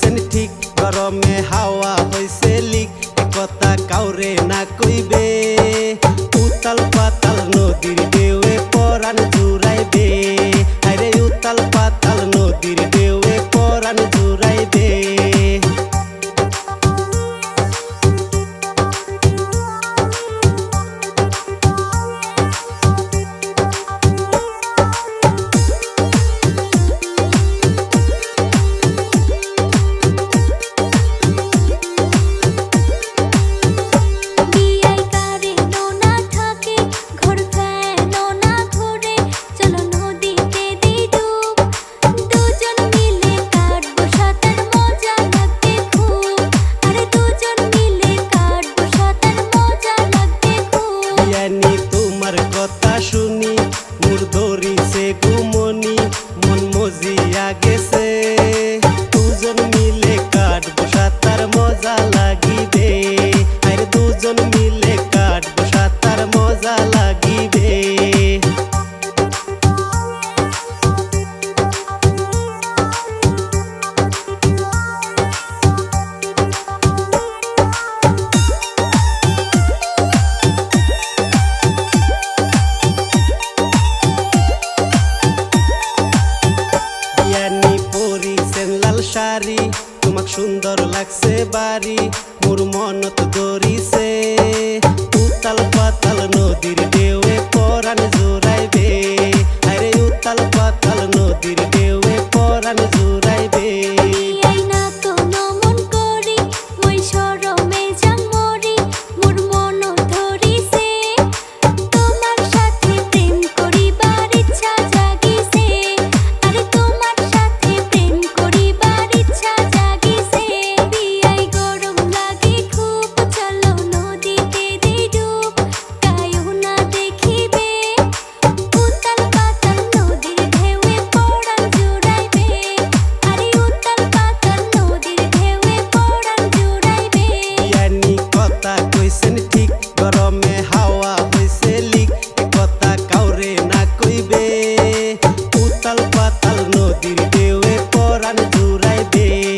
আছেন ঠিক। গরমে হাওয়া হয়েছে লিক। কথা কাউরে না কইবে। গেছে দুজন মিলে কাটবো সাঁতার মজা লাগিবে। আর দুজন মিলে তোমাক সুন্দর লাগছে বাড়ি। মোর মনত দরিছে উতাল পাতাল নো আর জুড়াইবে